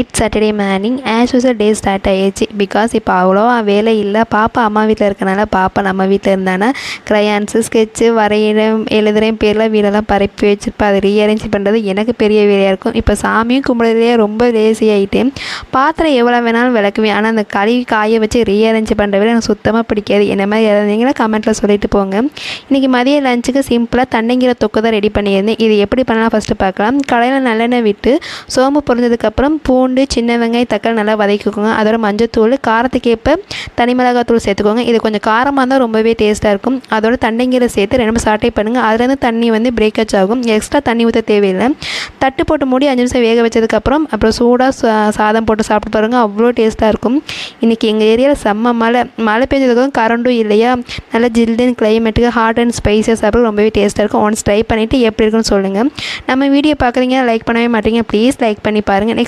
It's Saturday morning as usual day start ஆகிடுச்சு because இப்போ அவ்வளோவா வேலை இல்லை. பாப்பா அம்மா வீட்டில் இருக்கனால பாப்பா நம்ம வீட்டில் இருந்தானா? க்ரையான்ஸு ஸ்கெட்சு வரையிறேன் எழுதுகிறேன் பேரில் வீடெல்லாம் பரப்பி வச்சுருப்பா. அதை ரீஅரேஞ்ச் பண்ணுறது எனக்கு பெரிய வேலையாக இருக்கும். இப்போ சாமியும் கும்பிட்றதுலேயே ரொம்ப லேசி பாத்திரம் எவ்வளோ வேணாலும் விளக்குவேன். ஆனால் அந்த கழுவி காய வச்சு ரீஅரேஞ்ச் பண்ணுற வேலை எனக்கு சுத்தமாக பிடிக்காது. என்ன மாதிரி இருந்தீங்கன்னா கமெண்ட்டில் சொல்லிட்டு போங்க. இன்றைக்கி மதிய லஞ்சுக்கு சிம்பிளாக தண்ணிங்கிற தொக்கு தான் ரெடி பண்ணியிருந்தேன். இது எப்படி பண்ணலாம் ஃபஸ்ட்டு பார்க்கலாம். கடையில் நல்லெண்ணெய் விட்டு சோம்பு பொரிஞ்சதுக்கப்புறம் பூண்டு சின்ன வெங்காயம் தக்காளி நல்லா வதக்கிக்கோங்க. அதோட மஞ்சத்தூள் காரத்துக்கேற்ப தனி மிளகாத்தூள் சேர்த்துக்கோங்க. இது கொஞ்சம் காரமாக இருந்தால் ரொம்பவே டேஸ்ட்டாக இருக்கும். அதோட தண்டைங்கீரை சேர்த்து ரெண்டு சாட்டை பண்ணுங்கள் அதுலேருந்து தண்ணி வந்து பிரேக்கேஜ் ஆகும். எக்ஸ்ட்ரா தண்ணி ஊற்ற தேவையில்லை. தட்டு போட்டு மூடி அஞ்சு நிமிஷம் வேக வச்சதுக்கப்புறம் அப்புறம் சூடாக சா சாதம் போட்டு சாப்பிட்டு பாருங்கள் அவ்வளோ டேஸ்ட்டாக இருக்கும். இன்றைக்கி எங்கள் ஏரியாவில் செம்ம மழை. மழை பெஞ்சதுக்கும் கரண்டும் இல்லையா? நல்லா ஜில்லுன்னு கிளைமேட்டுக்கு ஹாட் அண்ட் ஸ்பைசஸ் சாப்பிட ரொம்பவே டேஸ்ட்டாக இருக்கும். ஒன்ஸ் ட்ரை பண்ணிவிட்டு எப்படி இருக்குன்னு சொல்லுங்கள் நம்ம வீடியோ பார்க்குறீங்க லைக் பண்ணவே மாட்டீங்க. ப்ளீஸ் லைக் பண்ணி பாருங்கள் நெக்ஸ்ட்